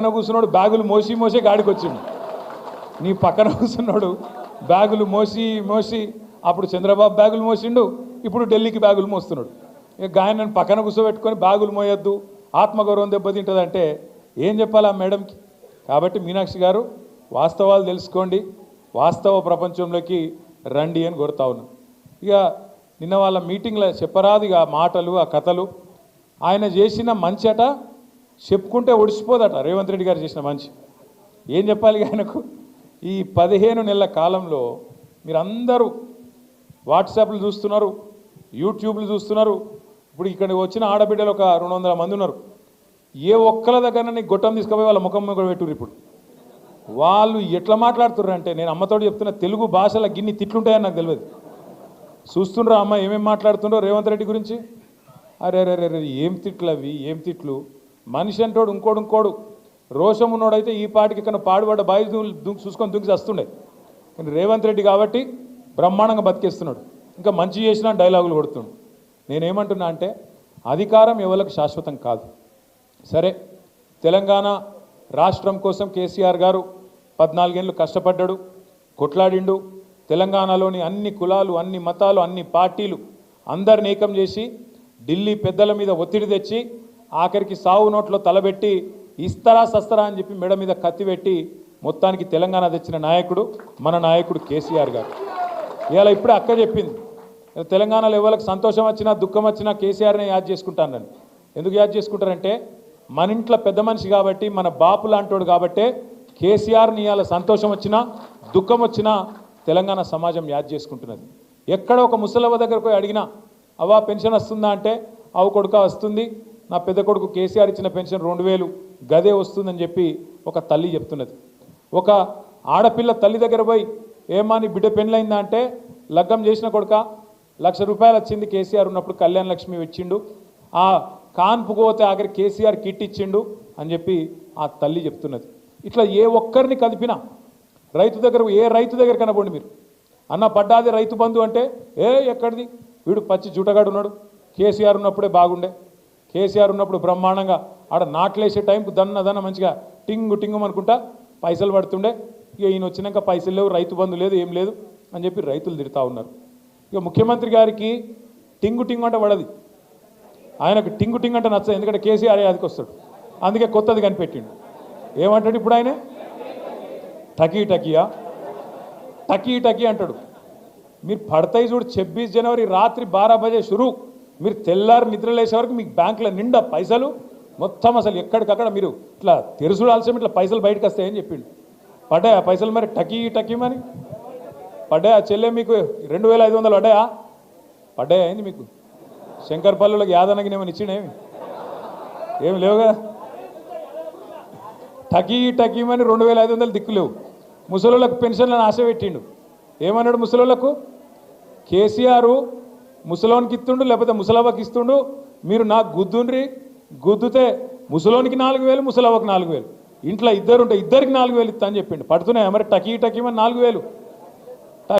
పక్కన కూర్చున్నాడు బ్యాగులు మోసి మోసి గాడికి వచ్చిండు నీ పక్కన కూర్చున్నాడు బ్యాగులు మోసి మోసి అప్పుడు చంద్రబాబు బ్యాగులు మోసిండు ఇప్పుడు ఢిల్లీకి బ్యాగులు మోస్తున్నాడు. ఇక గాయనని పక్కన కూర్చోబెట్టుకొని బ్యాగులు మోయొద్దు ఆత్మగౌరవం దెబ్బతింటుంది అంటే ఏం చెప్పాలి ఆ మేడంకి? కాబట్టి మీనాక్షి గారు వాస్తవాలు తెలుసుకోండి వాస్తవ ప్రపంచంలోకి రండి అని కోరుతా ఉన్నాను. ఇక నిన్న వాళ్ళ మీటింగ్లో చెప్పరాదు ఇక మాటలు ఆ కథలు. ఆయన చేసిన మంచి అట చెప్పుకుంటే ఒడిసిపోదట. రేవంత్ రెడ్డి గారు చేసిన మంచి. ఏం చెప్పాలి ఆయనకు? ఈ పదిహేను నెలల కాలంలో మీరందరూ వాట్సాప్లు చూస్తున్నారు యూట్యూబ్లు చూస్తున్నారు. ఇప్పుడు ఇక్కడ వచ్చిన ఆడబిడ్డలు ఒక రెండు వందల మంది ఉన్నారు. ఏ ఒక్కల దగ్గర నీకు గొట్టం తీసుకుపోయి వాళ్ళ ముఖం కూడా పెట్టురు ఇప్పుడు. వాళ్ళు ఎట్లా మాట్లాడుతుర్రు అంటే నేను అమ్మతోటి చెప్తున్న తెలుగు భాషల గిన్ని తిట్లుంటాయని నాకు తెలియదు. చూస్తుండ్రా అమ్మ ఏమేమి మాట్లాడుతుండ్రో రేవంత్ రెడ్డి గురించి? అరే అరే అరే అరే ఏం తిట్లు అవి ఏం తిట్లు? మనిషి అంటోడు ఇంకోడు ఇంకోడు. రోషం ఉన్నోడైతే ఈ పాటికి ఇక్కడ పాడుబడ్డ బాయి చూసుకొని దుంకి వస్తుండే కానీ రేవంత్ రెడ్డి కాబట్టి బ్రహ్మాండంగా బతికేస్తున్నాడు. ఇంకా మంచి చేసినా డైలాగులు కొడుతుండు. నేనేమంటున్నా అంటే అధికారం ఎవరికి శాశ్వతం కాదు. సరే తెలంగాణ రాష్ట్రం కోసం కేసీఆర్ గారు పద్నాలుగేళ్ళు కష్టపడ్డాడు కొట్లాడిండు. తెలంగాణలోని అన్ని కులాలు అన్ని మతాలు అన్ని పార్టీలు అందరిని ఏకం చేసి ఢిల్లీ పెద్దల మీద ఒత్తిడి తెచ్చి ఆఖరికి సావు నోట్లో తలబెట్టి ఇస్తరా సస్తరా అని చెప్పి మెడ మీద కత్తి పెట్టి మొత్తానికి తెలంగాణ తెచ్చిన నాయకుడు మన నాయకుడు కేసీఆర్ గారు. ఇవాళ ఇప్పుడే అక్క చెప్పింది. తెలంగాణలో ఎవరికి సంతోషం వచ్చినా దుఃఖం వచ్చినా కేసీఆర్నే యాద్ చేసుకుంటానని. ఎందుకు యాద్ చేసుకుంటారంటే మన ఇంట్లో పెద్ద మనిషి కాబట్టి మన బాపు లాంటోడు కాబట్టే కేసీఆర్ని ఇవాళ సంతోషం వచ్చినా దుఃఖం వచ్చినా తెలంగాణ సమాజం యాద్ చేసుకుంటున్నది. ఎక్కడ ఒక ముసలవ్వ దగ్గరకు పోయి అడిగినా అవ్వా పెన్షన్ వస్తుందా? అంటే అవు కొడుక వస్తుంది. నా పెద్ద కొడుకు కేసీఆర్ ఇచ్చిన పెన్షన్ రెండు వేలు గదే వస్తుందని చెప్పి ఒక తల్లి చెప్తున్నది. ఒక ఆడపిల్ల తల్లి దగ్గర పోయి ఏమా నీ బిడ్డ పెళ్ళైందా అంటే లగ్గం చేసిన కొడుక లక్ష రూపాయలు వచ్చింది కేసీఆర్ ఉన్నప్పుడు కళ్యాణ లక్ష్మి ఇచ్చిండు. ఆ కాన్పు పోతే ఆఖరి కేసీఆర్ కిట్ ఇచ్చిండు అని చెప్పి ఆ తల్లి చెప్తున్నది. ఇట్లా ఏ ఒక్కరిని కదిపినా రైతు దగ్గర ఏ రైతు దగ్గర కనబడి మీరు? అన్న పడ్డాది రైతు బంధు అంటే ఏ ఎక్కడిది? వీడు పచ్చి జూటగాడు ఉన్నాడు. కేసీఆర్ ఉన్నప్పుడే బాగుండే. కేసీఆర్ ఉన్నప్పుడు బ్రహ్మాండంగా ఆడ నాట్లేసే టైంకు దన్న దన్న మంచిగా టింగు టింగు అనుకుంటా పైసలు పడుతుండే. ఇక ఈయన వచ్చినాక పైసలు లేవు రైతు బంధు లేదు ఏం లేదు అని చెప్పి రైతులు తిడతా ఉన్నారు. ఇక ముఖ్యమంత్రి గారికి టింగు టింగు అంటే పడది. ఆయనకు టింగు టింగు అంటే నచ్చదు ఎందుకంటే కేసీఆర్ అదికి వస్తాడు. అందుకే కొత్తది కనిపెట్టిండు. ఏమంటాడు ఇప్పుడు ఆయన? టకీ టకీయా? టకీ టకీ అంటాడు. మీరు పడతాయి చూడు ఛబ్బీస్ జనవరి రాత్రి బారా బజే షురూ. మీరు తెల్లారి నిద్ర లేసే వరకు మీకు బ్యాంకులో నిండా పైసలు మొత్తం అసలు ఎక్కడికక్కడ మీరు ఇట్లా తెరుసుడాల్సిన ఇట్లా పైసలు బయటకు వస్తాయని చెప్పిండు. పడ్డాయా పైసలు మరి? టకీ టకీ మరి? పడ్డాయా? చెల్లె మీకు రెండు వేల ఐదు వందలు పడ్డాయా? పడ్డాయా అయింది మీకు? శంకర్పల్లులకు యాదనకి ఏమైనా ఇచ్చినేమి ఏమి? లేవు కదా? టకీ టకీమని రెండు వేల ఐదు వందలు దిక్కులేవు ముసలోళ్ళకు పెన్షన్లను ఆశ పెట్టిండు. ఏమన్నాడు ముసలోళ్ళకు? కేసీఆర్ ముసలోనికి ఇస్తుండు లేకపోతే ముసలవ్వకి ఇస్తుండు మీరు నాకు గుద్దుండ్రి గుద్దుతే ముసలోనికి నాలుగు వేలు ముసలవ్వకి నాలుగు వేలు. ఇంట్లో ఇద్దరు ఉంటే ఇద్దరికి నాలుగు వేలు ఇస్తా అని చెప్పిండు. పడుతున్నాయా మరి? టకీ టకీమని నాలుగు వేలు.